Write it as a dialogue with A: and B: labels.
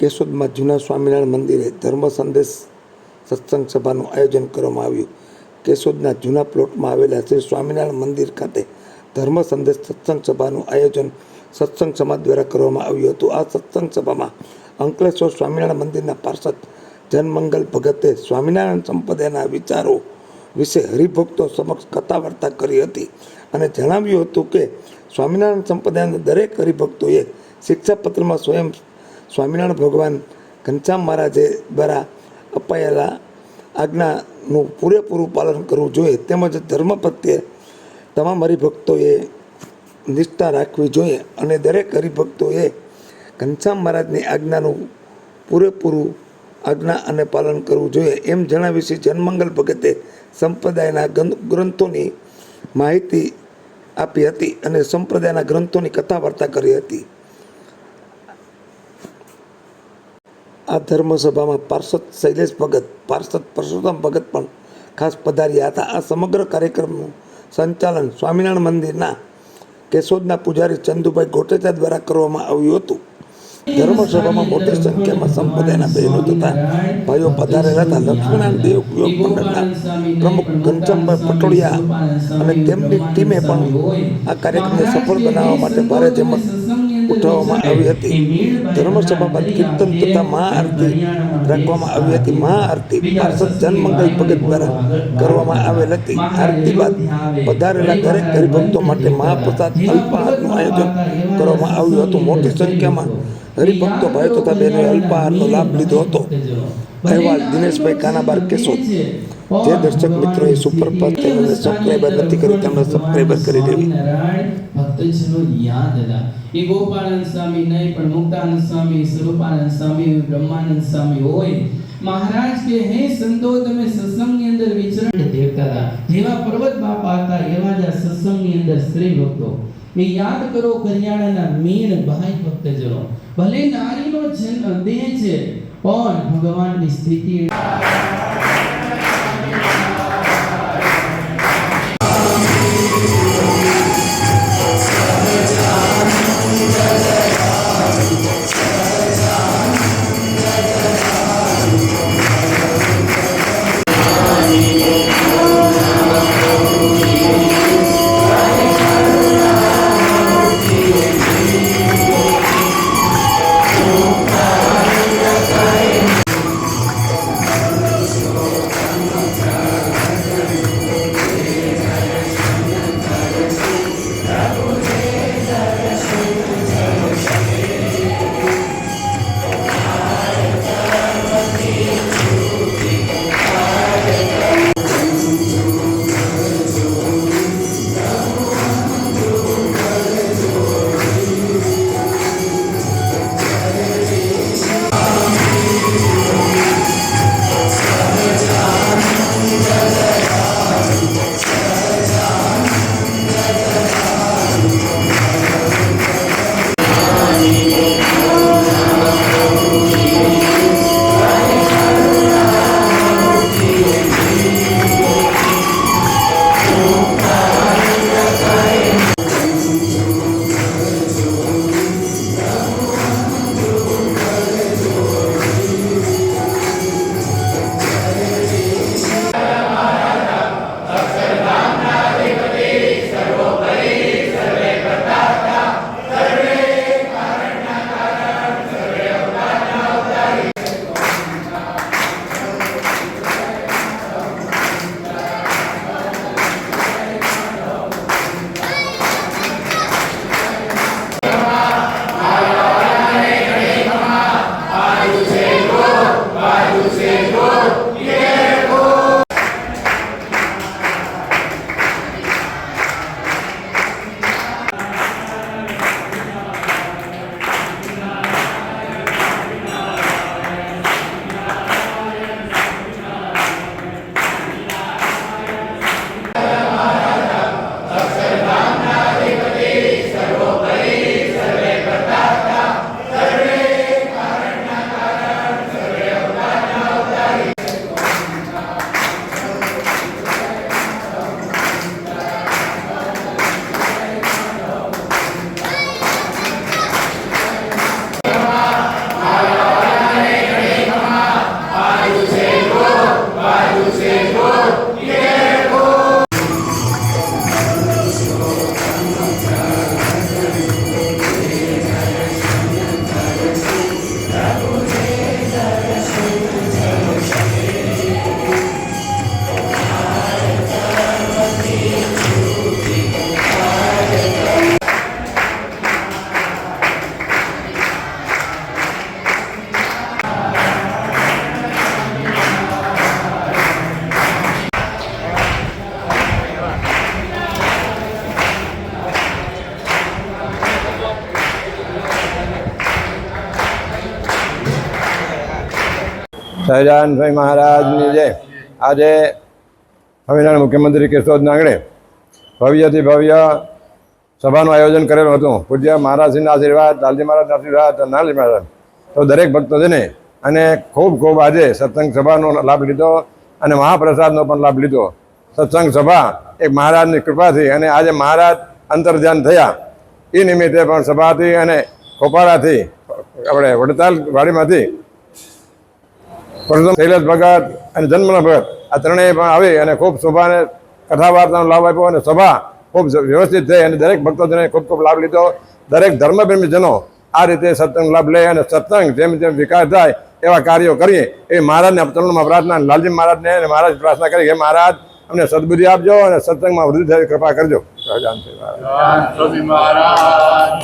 A: કેશોદમાં જૂના સ્વામિનારાયણ મંદિરે ધર્મ સંદેશ સત્સંગ સભાનું આયોજન કરવામાં આવ્યું. કેશોદના જૂના પ્લોટમાં આવેલા શ્રી સ્વામિનારાયણ મંદિર ખાતે ધર્મ સંદેશ સત્સંગ સભાનું આયોજન સત્સંગ સમાજ દ્વારા કરવામાં આવ્યું હતું. આ સત્સંગ સભામાં અંકલેશ્વર સ્વામિનારાયણ મંદિરના પાર્ષદ જનમંગલ ભગતે સ્વામિનારાયણ સંપ્રદાયના વિચારો વિશે હરિભક્તો સમક્ષ કથા વાર્તા કરી હતી અને જણાવ્યું હતું કે સ્વામિનારાયણ સંપ્રદાયના દરેક હરિભક્તોએ શિક્ષાપત્રમાં સ્વયં સ્વામિનારાયણ ભગવાન ઘનશ્યામ મહારાજે દ્વારા અપાયેલા આજ્ઞાનું પૂરેપૂરું પાલન કરવું જોઈએ તેમજ ધર્મ પ્રત્યે તમામ હરિભક્તોએ નિષ્ઠા રાખવી જોઈએ અને દરેક હરિભક્તોએ ઘનશ્યામ મહારાજની આજ્ઞાનું પૂરેપૂરું આજ્ઞા અને પાલન કરવું જોઈએ એમ જણાવી છે જનમંગલ ભગતે સંપ્રદાયના ગ્રંથોની માહિતી આપી હતી અને સંપ્રદાયના ગ્રંથોની કથા વાર્તા કરી હતી. આ ધર્મસભામાં પાર્ષદ શૈલેષ ભગત, પાર્ષદ પરસોત્તમ ભગત પણ ખાસ પધાર્યા હતા. આ સમગ્ર કાર્યક્રમનું સંચાલન સ્વામિનારાયણ મંદિરના કેશોદના પૂજારી ચંદુભાઈ ગોટેચા દ્વારા કરવામાં આવ્યું હતું. ધર્મસભામાં મોટી સંખ્યામાં સંપ્રદાયના બહેનો તથા ભાઈઓ પધારેલા હતા. લક્ષ્મીનારાયણ દેવ યોગ મંડળના પ્રમુખ ઘનશ્યામભાઈ પટોડિયા અને તેમની ટીમે પણ આ કાર્યક્રમને સફળ બનાવવા માટે ભારે જમત ઉઠાવવામાં આવી હતી. ધર્મસભા બાદ કીર્તન તથા મહાઆરતી રાખવામાં આવી હતી. મહાઆરતી પાર્ષદ જનમંગલ ભગત દ્વારા કરવામાં આવેલ હતી. આરતી બાદ પધારેલા દરેક હરિભક્તો માટે મહાપ્રસાદ અલ્પાહારનું આયોજન કરવામાં આવ્યું હતું. મોટી સંખ્યામાં હરિભક્તો ભાઈ તથા બહેનોએ અલ્પાહારનો લાભ લીધો હતો. અહેવાલ દિનેશભાઈ કાનાબાર કેશોદ. જે દર્શક મિત્રોએ સુપરફાસ્ટ ચેનલને સબસ્ક્રાઈબર નથી કરી તેમણે સબસ્ક્રાઈબર કરી દેવી
B: ભક્તજનો યાદ હતા એ ગોપાળાનંદ સ્વામી નહીં, પણ મુક્તાનંદ સ્વામી, સ્વરૂપાનંદ સ્વામી, બ્રહ્માનંદ સ્વામી હોય. મહારાજ કે, હે સંતો, તમે સત્સંગની અંદર વિચરણ દેખતા હતા જેવા પર્વત બાપા હતા એવા જ આ સત્સંગની અંદર સ્ત્રી ભક્તો. એ યાદ કરો કરિયાણાના મીણ ભાઈ ભક્તજનો. ભલે નારીનો જન્મ દેહ છે, પણ ભગવાનની સ્થિતિ
C: સહજાન સ્વામી મહારાજની જય આજે સ્વામિનારાયણ મુખ્યમંત્રી કેશોદના આંગણે ભવ્યથી ભવ્ય સભાનું આયોજન કરેલું હતું. પૂજ્ય મહારાજજીના આશીર્વાદ, લાલજી મહારાજના આશીર્વાદ નાલજી મહારાજ. તો દરેક ભક્તોજને અને ખૂબ ખૂબ આજે સત્સંગ સભાનો લાભ લીધો અને મહાપ્રસાદનો પણ લાભ લીધો. સત્સંગ સભા એક મહારાજની કૃપાથી અને આજે મહારાજ અંતર્ધ્યાન થયા. એ નિમિત્તે પણ સભાથી અને ખોપાળાથી આપણે વડતાલ વાડીમાંથી પરસોત્તમ શૈલેષ ભગત અને જન્મના ભગત આ ત્રણેય પણ આવી અને ખૂબ શોભાને કથા વાર્તાનો લાભ આપ્યો અને સભા ખૂબ વ્યવસ્થિત થઈ અને દરેક ભક્તોજને ખૂબ ખૂબ લાભ લીધો દરેક ધર્મપ્રેમીજનો આ રીતે સત્સંગ લાભ લે અને સત્સંગ જેમ જેમ વિકાસ થાય એવા કાર્યો કરીએ એ મહારાજને ચરણમાં પ્રાર્થના લાલજી મહારાજને અને મહારાજ પ્રાર્થના કરી કે મહારાજ અમને સદબુદ્ધિ આપજો અને સત્સંગમાં વૃદ્ધિ થાય કૃપા કરજો
D: મહારાજ